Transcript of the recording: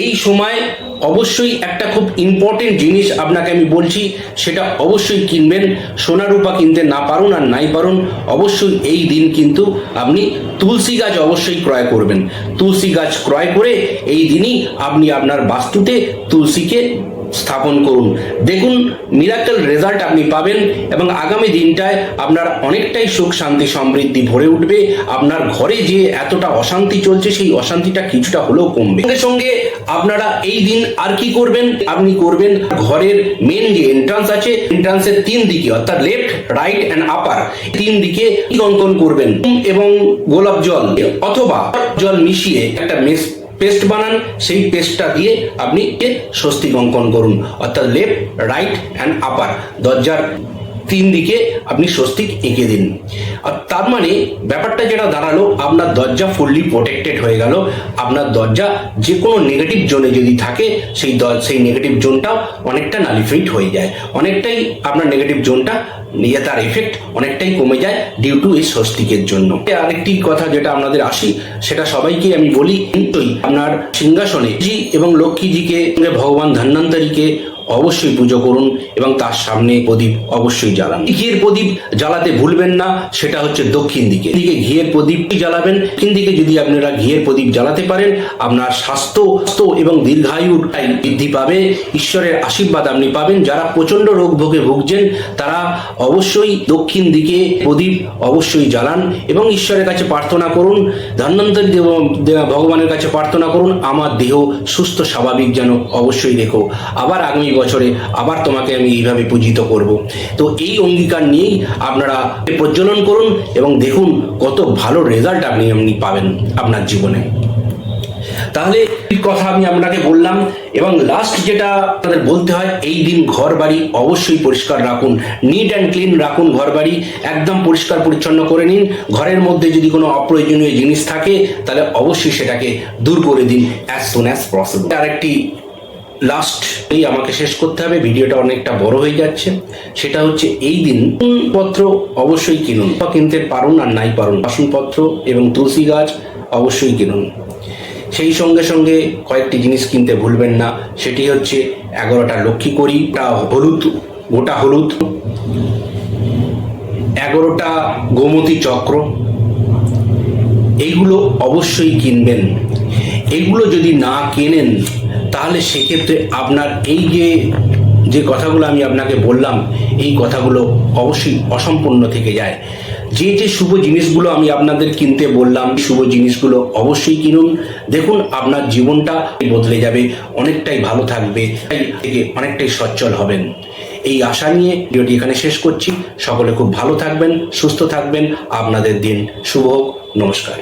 এই সময় অবশ্যই একটা খুব ইম্পর্টেন্ট জিনিস আপনাকে আমি বলছি, সেটা অবশ্যই কিনবেন। সোনা রূপা কিনতে না পারুন আর নাই পারুন, অবশ্যই এই দিন কিন্তু আপনি তুলসী গাছ অবশ্যই ক্রয় করবেন। তুলসী গাছ ক্রয় করে এই দিনই আপনি আপনার বাস্তুতে তুলসীকে স্থাপন করুন। দেখুন মিরাক্কেল রেজাল্ট আপনি পাবেন এবং আগামী দিনটায় আপনার অনেকটাই সুখ, শান্তি, সমৃদ্ধি ভরে উঠবে। আপনার ঘরে যে এতটা অশান্তি চলছে, সেই অশান্তিটা কিছুটা হলেও কমবে। সঙ্গে সঙ্গে আপনারা এই দিন আর কি করবেন? আপনি করবেন ঘরের মেন যে এন্ট্রান্স আছে এন্ট্রান্সের তিন দিকে, অর্থাৎ লেফট রাইট অ্যান্ড আপার তিন দিকে অঙ্কন করবেন? এবং গোলাপ জল, অথবা জল মিশিয়ে একটা মেস পেস্ট বানান, সেই পেস্টটা দিয়ে আপনি স্বস্তিক অঙ্কন করুন, অর্থাৎ লেফট, রাইট, অ্যান্ড আপার, দরজার তিন দিকে আপনি স্বস্তিক এঁকে দিন। আর তার মানে ব্যাপারটা যেটা দাঁড়াল, আপনার দরজা ফুললি প্রোটেক্টেড হয়ে গেল। আপনার দরজা যে কোনো নেগেটিভ জোনে যদি থাকে, সেই সেই নেগেটিভ জোনটাও অনেকটা নালিফাইড হয়ে যায়। অনেকটাই আপনার নেগেটিভ জোনটা নিয়ে তার এফেক্ট অনেকটাই কমে যায় ডিউ টু এই স্বস্তিকের জন্য। আরেকটি কথা যেটা আপনাদের আসি, সেটা সবাইকে আমি বলি কিন্তুই আপনার সিংহাসনে, জি এবং লক্ষ্মীজিকে, ভগবান ধন্বন্তরীকে অবশ্যই পুজো করুন এবং তার সামনে প্রদীপ অবশ্যই জ্বালান। ঘিয়ের প্রদীপ জ্বালাতে ভুলবেন না, সেটা হচ্ছে দক্ষিণ দিকে। দিকে ঘিয়ের প্রদীপটি জ্বালাবেন। দক্ষিণ দিকে যদি আপনারা ঘিয়ের প্রদীপ জ্বালাতে পারেন, আপনার স্বাস্থ্য এবং দীর্ঘায়ুটাই বৃদ্ধি পাবে। ঈশ্বরের আশীর্বাদ আপনি পাবেন। যারা প্রচণ্ড রোগ ভোগে ভুগছেন, তারা অবশ্যই দক্ষিণ দিকে প্রদীপ অবশ্যই জ্বালান এবং ঈশ্বরের কাছে প্রার্থনা করুন। ধন্বন্তরী দেব, ভগবানের কাছে প্রার্থনা করুন। আমার দেহ সুস্থ, স্বাভাবিক যেন অবশ্যই রেখো। আবার আগামী বছরে আবার তোমাকে আমি এইভাবে পূজিত করব। তো এই অঙ্গীকার নিয়েই আপনারা প্রজ্বলন করুন এবং দেখুন কত ভালো রেজাল্ট আপনি আপনি পাবেন আপনার জীবনে। তাহলে কথা আমি আপনাকে বললাম এবং লাস্ট যেটা আপনাদের বলতে হয়, এই দিন ঘর বাড়ি অবশ্যই পরিষ্কার রাখুন। নিট অ্যান্ড ক্লিন রাখুন ঘর বাড়ি একদম পরিষ্কার পরিচ্ছন্ন করে নিন। ঘরের মধ্যে যদি কোনো অপ্রয়োজনীয় জিনিস থাকে, তাহলে অবশ্যই সেটাকে দূর করে দিন অ্যাজ সুন অ্যাজ পসিবল আরেকটি লাস্ট এই আমাকে শেষ করতে হবে, ভিডিওটা অনেকটা বড় হয়ে যাচ্ছে। সেটা হচ্ছে এই দিন পত্র অবশ্যই কিনুন, বা কিনতে পারুন আর নাই পারুন। বাসনপত্র এবং তুলসী গাছ অবশ্যই কিনুন। সেই সঙ্গে সঙ্গে কয়েকটি জিনিস কিনতে ভুলবেন না, সেটি হচ্ছে এগারোটা লক্ষ্মী করি হলুদ, গোটা হলুদ, এগারোটা গোমতী চক্র। এইগুলো অবশ্যই কিনবেন। এগুলো যদি না কেনেন তাহলে সেক্ষেত্রে আপনার এই যে যে কথাগুলো আমি আপনাকে বললাম, এই কথাগুলো অবশ্যই অসম্পূর্ণ থেকে যায়। যে যে শুভ জিনিসগুলো আমি আপনাদের কিনতে বললাম শুভ জিনিসগুলো অবশ্যই কিনুন। দেখুন, আপনার জীবনটা বদলে যাবে, অনেকটাই ভালো থাকবে থেকে অনেকটাই সচ্ছল হবেন। এই আশা নিয়ে ভিডিওটি এখানে শেষ করছি। সকলে খুব ভালো থাকবেন, সুস্থ থাকবেন। আপনাদের দিন শুভ হোক। নমস্কার।